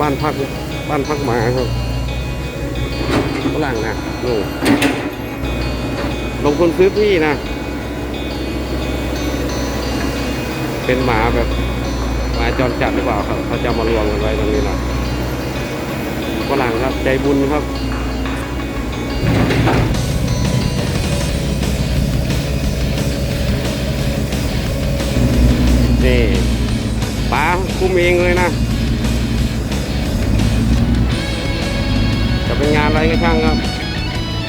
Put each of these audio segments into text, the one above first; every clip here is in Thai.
บ้านพักบ้านพักหมาครับฝรั่งนะนู่นลงทุนซื้อที่นะ เป็นหมาแบบหมาจรจัดหรือเปล่าครับเขาจะมารวมกันไว้ตรงนี้นะฝรั่งครับ ใจบุญครับนี่ป๋าคุมเองเลยนะ อะไรก็ช่างครับ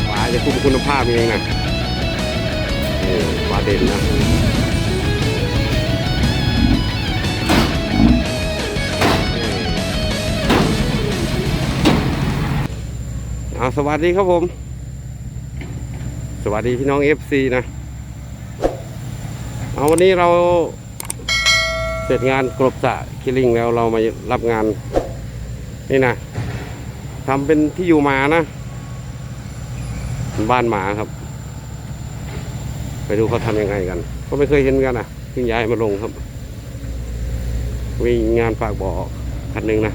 ป๋าจะคุมคุณภาพเองนะนี่ป๋าเด่นนะเอาสวัสดีครับผม สวัสดีพี่น้อง FC นะเอาวันนี้เราเสร็จงานกรบสระคิลิงแล้วเรามารับงาน นี่นะ ทำเป็นที่อยู่หมานะบ้านหมาครับ ไปดูเขาทำยังไงกันก็ไม่เคยเห็นกันนะเพิ่งย้ายมาลงครับมีงานฝากบ่อคันหนึ่งนะ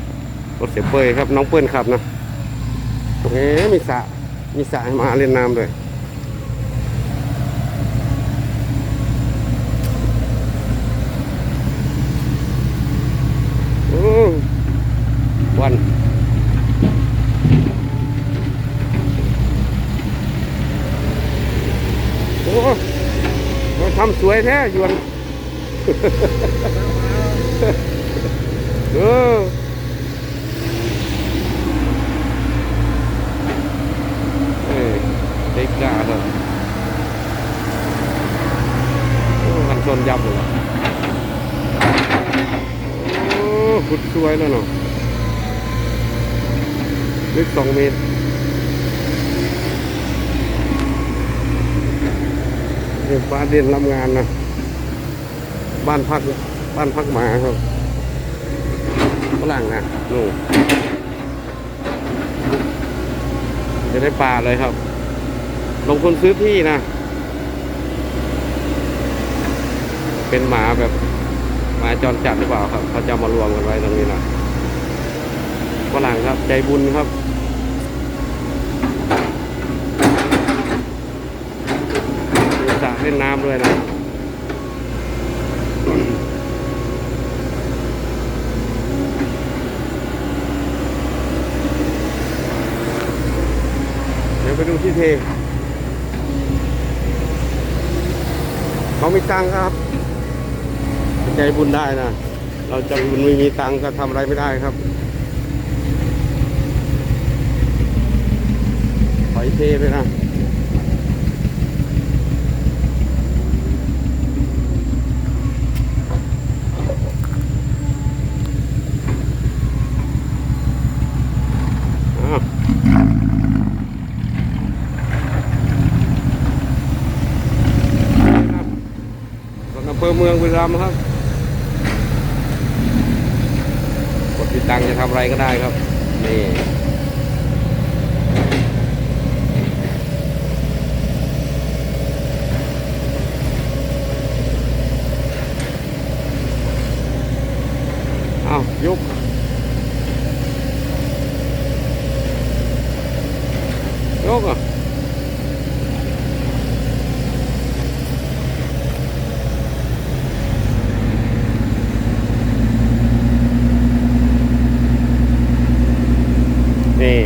รถเสียเปยครับ น้องเปิ้ลขับนะโอเคมีสระมีสระให้มาเล่นน้ำด้วย โอ้วันโอ้เราทำส วยแท้ยวนเออเอ้ยเด็กกาครันชนยับเลยโอ้ขุดสวยแล้วเนาะลึกสองเมตร ฟ้าเด่นรับงานนะ บ้านพัก บ้านพักหมาครับฝรั่งนะนู่นจะได้ปลาเลยครับ ลงทุนซื้อที่นะ เป็นหมาแบบหมาจรจัดหรือเปล่าครับ เขาจะมารวมกันไว้ตรงนี้นะฝรั่งครับ ใจบุญครับมีสระ เล่นน้ำด้วยนะเดี๋ยวไปดูที่เทเขาไม่ตังค์ครับ ใจบุญได้นะ เราจะบุญไม่มีตังค์ก็ทำอะไรไม่ได้ครับถอยเทไปนะ อ้าวครับรถอำเภอเมืองบุรีรัมย์ครับ กดติดตังจะทำอะไรก็ได้ครับ นี่เอายกยกอะนี่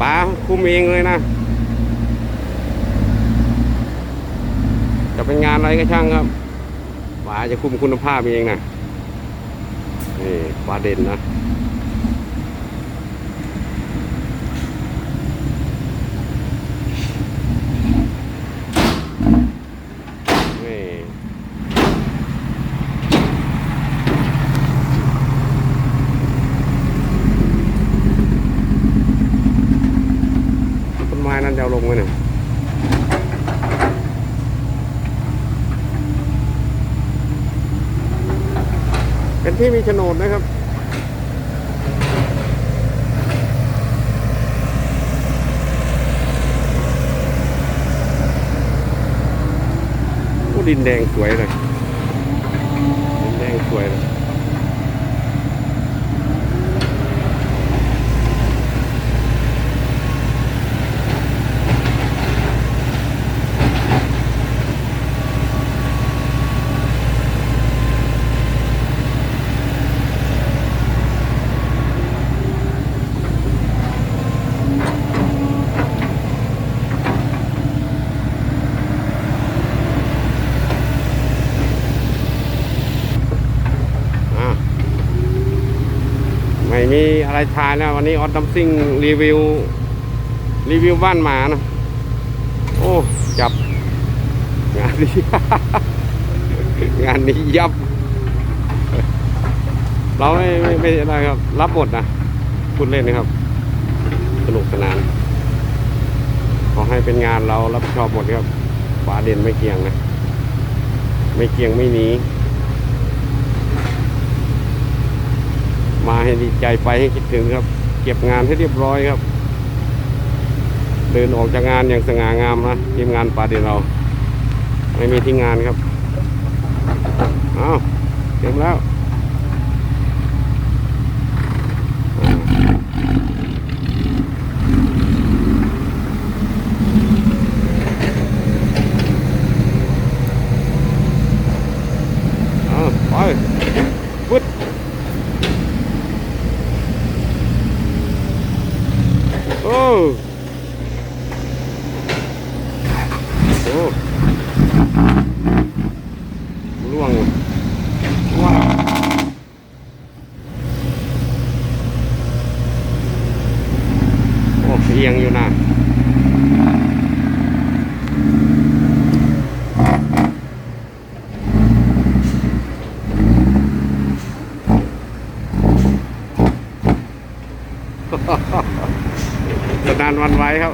ป๋าคุ มเองเลยนะ จะเป็นงานอะไรก็ช่างครับป๋าจะคุมคุณภาพเองนะนี่ปลาเด่นนะ นี่ต้น ไม้นั้นจะลงไหมเนี่ยเป็นที่มีโฉนดนะครับดินแดงสวยเลยดินแดงสวยเลย ไม่มี อะไรทายแล้ววันนี้ออสดัมซิงรีวิว รีวิวบ้านหมานะโอ้จับ งานนี้ งานนี้ยับ เราไม่ไม่ไม่อะไรครับ รับบทนะพูดเล่นนะครับ สนุกสนาน ขอให้เป็นงานเรารับผิดชอบหมดครับฟ้าเด่นไม่เกี่ยงนะ ไม่เกี่ยงไม่หนี มาให้ดีใจไปให้คิดถึงครับ เก็บงานให้เรียบร้อยครับ เดินออกจากงานอย่างสง่างามนะทีมงานป่าเด่นเรา ไม่มีที่งานครับ เอาเต็มแล้วเอาไปฟึดโอ้โอ้ล่วงว้าวโอ้เอียงอยู่นะสนานวันไว้ครับ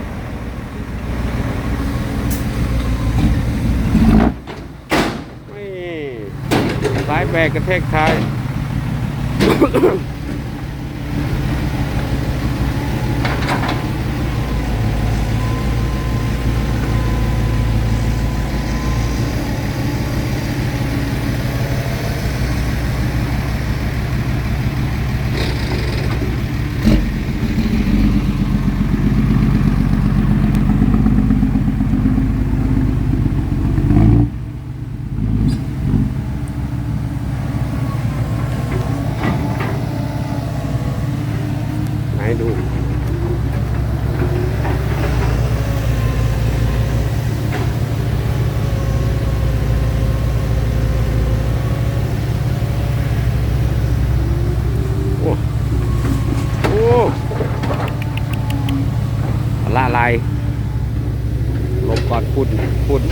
ไม่สายแบกกระแทกท้าย ไหนดู โอ้ โอ้ ละลายลบก่อนพุ่นพุ่น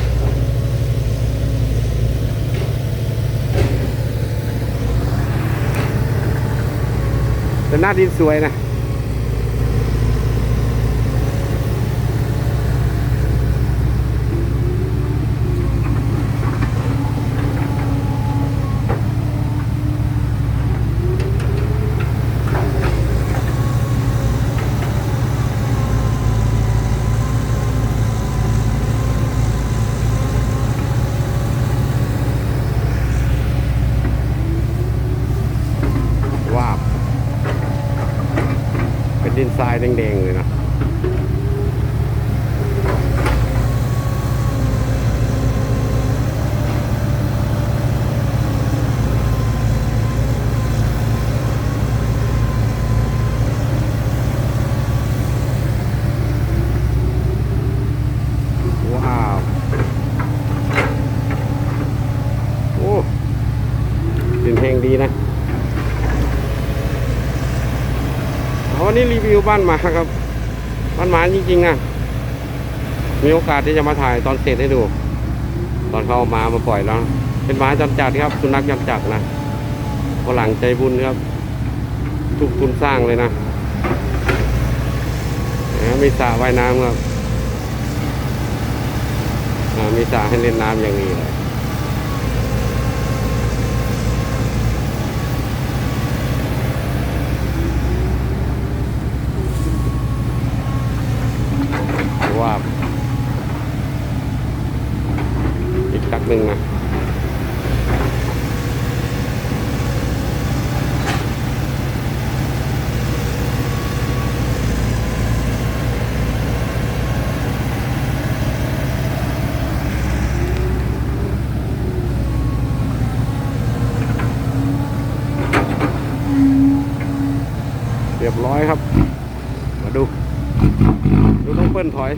แต่หน้าดินสวยนะ ดินทรายแดงๆเลยนะ ว้าว โอ้ดินแห้งดีนะ วันนี้รีวิวบ้านหมาครับ บ้านหมาจริงๆนะมีโอกาสที่จะมาถ่ายตอนเสร็จให้ดู ตอนเขาเอามามาปล่อยแล้ว เป็นหมาจำจัดครับ สุนัขจำจัดนะฝรั่งใจบุญครับ ทุกทุนสร้างเลยนะมีสระว่ายน้ำครับมีสระให้เล่นน้ำอย่างนี้เลย ว่าอีกตักหนึ่งนะเรียบร้อยครับ มาดู ต้องเปิ้ลถอย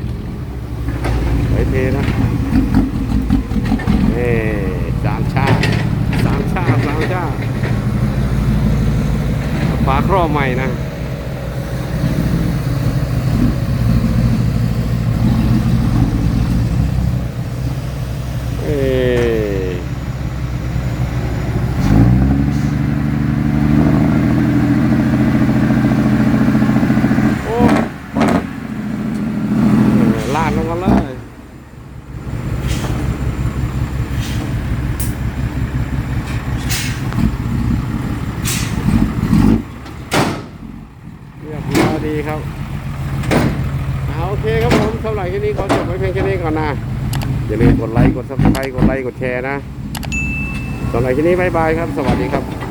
ถอยเทนะเอ๊สามชาสามชาสามชาฝาครอบใหม่นะ เอ้ยโอ้ลาดลงกันเลย เรียบร้อยดีครับเอาโอเคครับผมสำหรับคลิป นี้ขอจบไว้เพียงแค่นี้ก่อนนะ อย่าลืมกดไลค์ กดซับสไครต์กดไลค์ กดแชร์นะสำหรับที่นี้บายบายครับ สวัสดีครับ